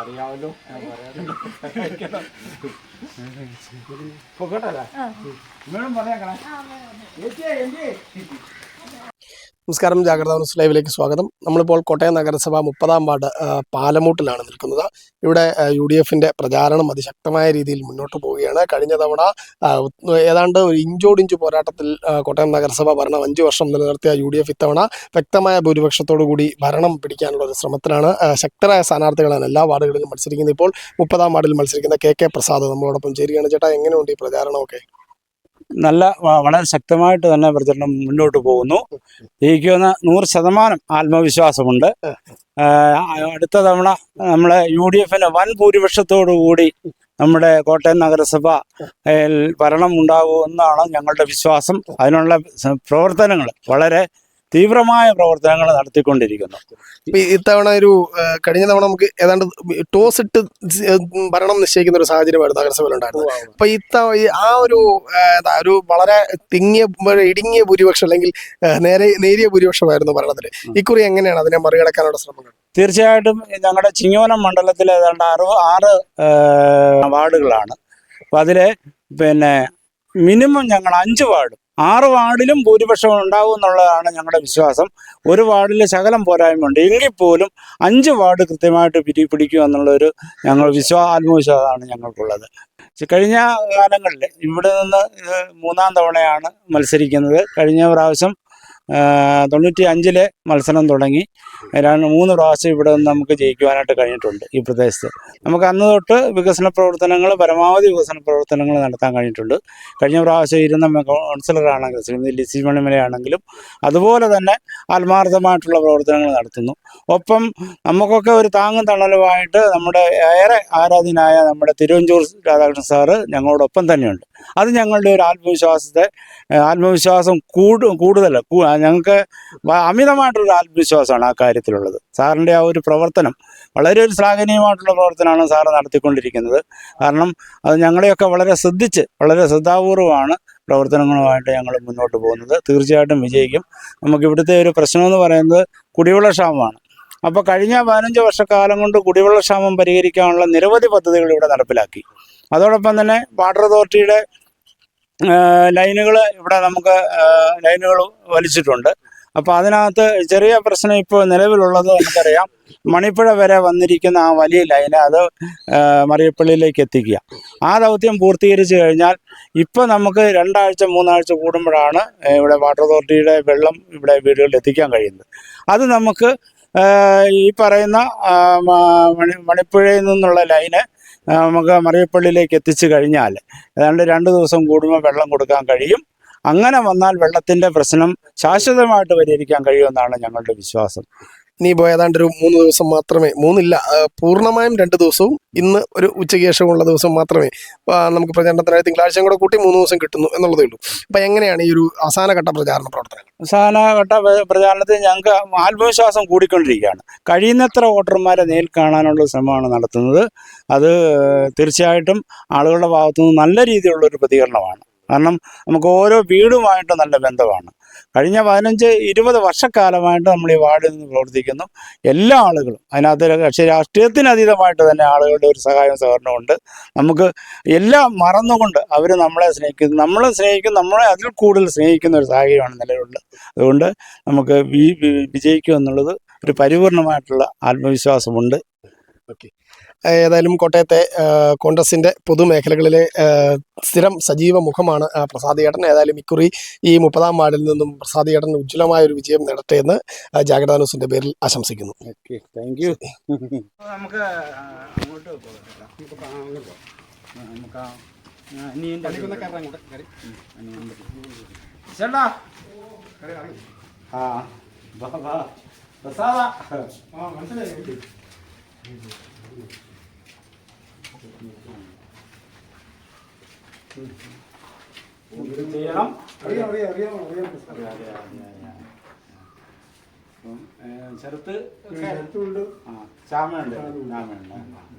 അറിയാമല്ലോ ഞാൻ പറയാറില്ല. പൊക്കോട്ടല്ലേ മേഡം പറഞ്ഞേക്കണേ ചേച്ചിയെ എന്തേ? നമസ്കാരം ജാഗ്രത ന്യൂസ് ലൈവിലേക്ക് സ്വാഗതം. നമ്മളിപ്പോൾ കോട്ടയം നഗരസഭ മുപ്പതാം വാർഡ് പാലമൂട്ടിലാണ് നിൽക്കുന്നത്. ഇവിടെ യു ഡി എഫിന്റെ പ്രചാരണം അതിശക്തമായ രീതിയിൽ മുന്നോട്ട് പോവുകയാണ്. കഴിഞ്ഞ തവണ ഏതാണ്ട് ഒരു ഇഞ്ചോടിഞ്ച് പോരാട്ടത്തിൽ കോട്ടയം നഗരസഭ ഭരണം അഞ്ചു വർഷം നിലനിർത്തിയ യു ഡി എഫ് ഇത്തവണ വ്യക്തമായ ഭൂരിപക്ഷത്തോടു കൂടി ഭരണം പിടിക്കാനുള്ള ഒരു ശ്രമത്തിലാണ്. ശക്തരായ സ്ഥാനാർത്ഥികളാണ് എല്ലാ വാർഡുകളിലും മത്സരിക്കുന്നത്. ഇപ്പോൾ മുപ്പതാം വാർഡിൽ മത്സരിക്കുന്ന കെ കെ പ്രസാദ് നമ്മളോടൊപ്പം ചേരുകയാണ്. ചേട്ടാ എങ്ങനെയുണ്ട് ഈ പ്രചാരണമൊക്കെ? നല്ല വളരെ ശക്തമായിട്ട് തന്നെ പ്രചരണം മുന്നോട്ട് പോകുന്നു. ജയിക്കുമെന്ന നൂറ് ശതമാനം ആത്മവിശ്വാസമുണ്ട്. അടുത്ത തവണ നമ്മളെ യു ഡി എഫിന് വൻ ഭൂരിപക്ഷത്തോടു കൂടി നമ്മുടെ കോട്ടയം നഗരസഭ ഭരണം ഉണ്ടാകുമെന്നാണ് ഞങ്ങളുടെ വിശ്വാസം. അതിനുള്ള പ്രവർത്തനങ്ങൾ വളരെ തീവ്രമായ പ്രവർത്തനങ്ങൾ നടത്തിക്കൊണ്ടിരിക്കുന്നു. ഇത്തവണ ഒരു കഴിഞ്ഞ തവണ നമുക്ക് ഏതാണ്ട് ടോസ് ഇട്ട് ഭരണം നിശ്ചയിക്കുന്ന ഒരു സാഹചര്യമായിരുന്നു നഗരസഭയിൽ ഉണ്ടായിരുന്നത് അപ്പൊ ഇത്ത ആ ഒരു ഒരു വളരെ തിങ്ങിയ ഇടുങ്ങിയ ഭൂരിപക്ഷം അല്ലെങ്കിൽ നേരെ നേരിയ ഭൂരിപക്ഷമായിരുന്നു ഭരണത്തിൽ ഇക്കുറി എങ്ങനെയാണ് അതിനെ മറികടക്കാനുള്ള ശ്രമങ്ങൾ? തീർച്ചയായിട്ടും ഞങ്ങളുടെ ചിങ്ങോനം മണ്ഡലത്തിൽ ഏതാണ്ട് ആറ് ആറ് വാർഡുകളാണ്. അപ്പം അതിലെ പിന്നെ മിനിമം ഞങ്ങൾ അഞ്ച് വാർഡും. ആറ് വാർഡിലും ഭൂരിപക്ഷം ഉണ്ടാവും എന്നുള്ളതാണ് ഞങ്ങളുടെ വിശ്വാസം. ഒരു വാർഡിൽ ശകലം പോരായ്മയുണ്ട്. എങ്കിൽ പോലും അഞ്ച് വാർഡ് കൃത്യമായിട്ട് പിടി പിടിക്കുക എന്നുള്ളൊരു ഞങ്ങൾ വിശ്വാ ആത്മവിശ്വാസമാണ് ഞങ്ങൾക്കുള്ളത്. കഴിഞ്ഞ കാലങ്ങളിൽ ഇവിടെ നിന്ന് മൂന്നാം തവണയാണ് മത്സരിക്കുന്നത്. കഴിഞ്ഞ പ്രാവശ്യം തൊണ്ണൂറ്റി അഞ്ചിലെ മത്സരം തുടങ്ങി. രണ്ട് മൂന്ന് പ്രാവശ്യം ഇവിടെ നിന്ന് നമുക്ക് ജയിക്കുവാനായിട്ട് കഴിഞ്ഞിട്ടുണ്ട് ഈ പ്രദേശത്ത്. നമുക്ക് അന്ന് തൊട്ട് വികസന പ്രവർത്തനങ്ങൾ പരമാവധി വികസന പ്രവർത്തനങ്ങൾ നടത്താൻ കഴിഞ്ഞിട്ടുണ്ട്. കഴിഞ്ഞ പ്രാവശ്യം ഇരുന്ന കൗൺസിലറാണെങ്കിലും ലിസി മണിമലയാണെങ്കിലും അതുപോലെ തന്നെ ആത്മാർത്ഥമായിട്ടുള്ള പ്രവർത്തനങ്ങൾ നടത്തുന്നു. ഒപ്പം നമുക്കൊക്കെ ഒരു താങ്ങും തണലുമായിട്ട് നമ്മുടെ ഏറെ ആരാധനായ നമ്മുടെ തിരുവഞ്ചൂർ രാധാകൃഷ്ണൻ സാറ് ഞങ്ങളോടൊപ്പം തന്നെയുണ്ട്. അത് ഞങ്ങളുടെ ഒരു ആത്മവിശ്വാസത്തെ ആത്മവിശ്വാസം കൂടു കൂടുതൽ ഞങ്ങൾക്ക് അമിതമായിട്ടൊരു ആത്മവിശ്വാസമാണ് ആ കാര്യത്തിലുള്ളത്. സാറിന്റെ ആ ഒരു പ്രവർത്തനം വളരെ ഒരു ശ്ലാഘനീയമായിട്ടുള്ള പ്രവർത്തനമാണ് സാറ് നടത്തിക്കൊണ്ടിരിക്കുന്നത്. കാരണം അത് ഞങ്ങളെയൊക്കെ വളരെ ശ്രദ്ധിച്ച് വളരെ ശ്രദ്ധാപൂർവമാണ് പ്രവർത്തനങ്ങളുമായിട്ട് ഞങ്ങൾ മുന്നോട്ട് പോകുന്നത്. തീർച്ചയായിട്ടും വിജയിക്കും. നമുക്ക് ഇവിടുത്തെ ഒരു പ്രശ്നമെന്ന് പറയുന്നത് കുടിവെള്ള ക്ഷാമമാണ്. അപ്പോൾ കഴിഞ്ഞ പതിനഞ്ച് വർഷക്കാലം കൊണ്ട് കുടിവെള്ള ക്ഷാമം പരിഹരിക്കാനുള്ള നിരവധി പദ്ധതികൾ ഇവിടെ നടപ്പിലാക്കി. അതോടൊപ്പം തന്നെ വാട്ടർ അതോറിറ്റിയുടെ ലൈനുകൾ ഇവിടെ നമുക്ക് ലൈനുകൾ വലിച്ചിട്ടുണ്ട്. അപ്പോൾ അതിനകത്ത് ചെറിയ പ്രശ്നം ഇപ്പോൾ നിലവിലുള്ളത് നമുക്കറിയാം. മണിപ്പുഴ വരെ വന്നിരിക്കുന്ന ആ വലിയ ലൈന് അത് മറിയപ്പള്ളിയിലേക്ക് എത്തിക്കുക. ആ ദൗത്യം പൂർത്തീകരിച്ച് കഴിഞ്ഞാൽ ഇപ്പോൾ നമുക്ക് രണ്ടാഴ്ച മൂന്നാഴ്ച കൂടുമ്പോഴാണ് ഇവിടെ വാട്ടർ അതോറിറ്റിയുടെ വെള്ളം ഇവിടെ വീടുകളിൽ എത്തിക്കാൻ കഴിയുന്നത്. അത് നമുക്ക് ഈ പറയുന്ന മണിപ്പുഴയിൽ നിന്നുള്ള ലൈന് നമുക്ക് മറിയപ്പള്ളിയിലേക്ക് എത്തിച്ചു കഴിഞ്ഞാൽ ഏതാണ്ട് രണ്ട് ദിവസം കൂടുമ്പോൾ വെള്ളം കൊടുക്കാൻ കഴിയും. അങ്ങനെ വന്നാൽ വെള്ളത്തിന്റെ പ്രശ്നം ശാശ്വതമായിട്ട് പരിഹരിക്കാൻ കഴിയുമെന്നാണ് ഞങ്ങളുടെ വിശ്വാസം. ഇനിയിപ്പോ ഏതാണ്ട് ഒരു മൂന്ന് ദിവസം മാത്രമേ മൂന്നില്ല പൂർണമായും രണ്ട് ദിവസവും ഇന്ന് ഒരു ഉച്ചയ്ക്ക് ശേഷമുള്ള ദിവസം മാത്രമേ നമുക്ക് പ്രചാരണത്തിനായി തിങ്കളാഴ്ചയും കൂടെ കൂട്ടി മൂന്ന് ദിവസം കിട്ടുന്നു എന്നുള്ളതേ ഉള്ളൂ. അപ്പൊ എങ്ങനെയാണ് ഈ ഒരു അവസാനഘട്ട പ്രചാരണ പ്രവർത്തനങ്ങൾ? അവസാനഘട്ട പ്ര- പ്രചാരണത്തിൽ ഞങ്ങൾക്ക് ആത്മവിശ്വാസം കൂടിക്കൊണ്ടിരിക്കുകയാണ്. കഴിയുന്നത്ര വോട്ടർമാരെ നേരിൽ കാണാനുള്ള ശ്രമമാണ് നടത്തുന്നത്. അത് തീർച്ചയായിട്ടും ആളുകളുടെ ഭാഗത്തുനിന്ന് നല്ല രീതിയിലുള്ള ഒരു പ്രതികരണമാണ്. കാരണം നമുക്ക് ഓരോ വീടുമായിട്ട് നല്ല ബന്ധമാണ്. കഴിഞ്ഞ പതിനഞ്ച് ഇരുപത് വർഷക്കാലമായിട്ട് നമ്മൾ ഈ വാർഡിൽ നിന്ന് പ്രവർത്തിക്കുന്നു. എല്ലാ ആളുകളും അതിനകത്ത് കക്ഷി രാഷ്ട്രീയത്തിനതീതമായിട്ട് തന്നെ ആളുകളുടെ ഒരു സഹായവും സഹകരണമുണ്ട് നമുക്ക് എല്ലാം മറന്നുകൊണ്ട് അവർ നമ്മളെ സ്നേഹിക്കുന്നു. നമ്മളെ സ്നേഹിക്കും നമ്മളെ അതിൽ കൂടുതൽ സ്നേഹിക്കുന്ന ഒരു സാഹചര്യമാണ് നിലവിലുള്ളത്. അതുകൊണ്ട് നമുക്ക് വിജയിക്കും എന്നുള്ളത് ഒരു പരിപൂർണമായിട്ടുള്ള ആത്മവിശ്വാസമുണ്ട്. ഏതായാലും കോട്ടയത്തെ കോൺഗ്രസിന്റെ പൊതുമേഖലകളിലെ സ്ഥിരം സജീവ മുഖമാണ് ആ, പ്രസാദ് ചേട്ടൻ ഏതായാലും ഇക്കുറി ഈ മുപ്പതാം വാർഡിൽ നിന്നും പ്രസാദ് ചേട്ടൻ ഉജ്ജ്വലമായ ഒരു വിജയം നേടട്ടെ എന്ന് ജാഗ്രതാ ന്യൂസിന്റെ പേരിൽ ആശംസിക്കുന്നു. ഓക്കെ താങ്ക് യു നമുക്ക് അങ്ങോട്ട് ചേട്ടാ. ആ ഇത് ചെയ്യണം. അറിയാം അറിയാം അറിയാം അറിയാം. ചെറുത്ത് അടുത്തുണ്ട് ആ ചാമയുണ്ട് ചാമയുണ്ട്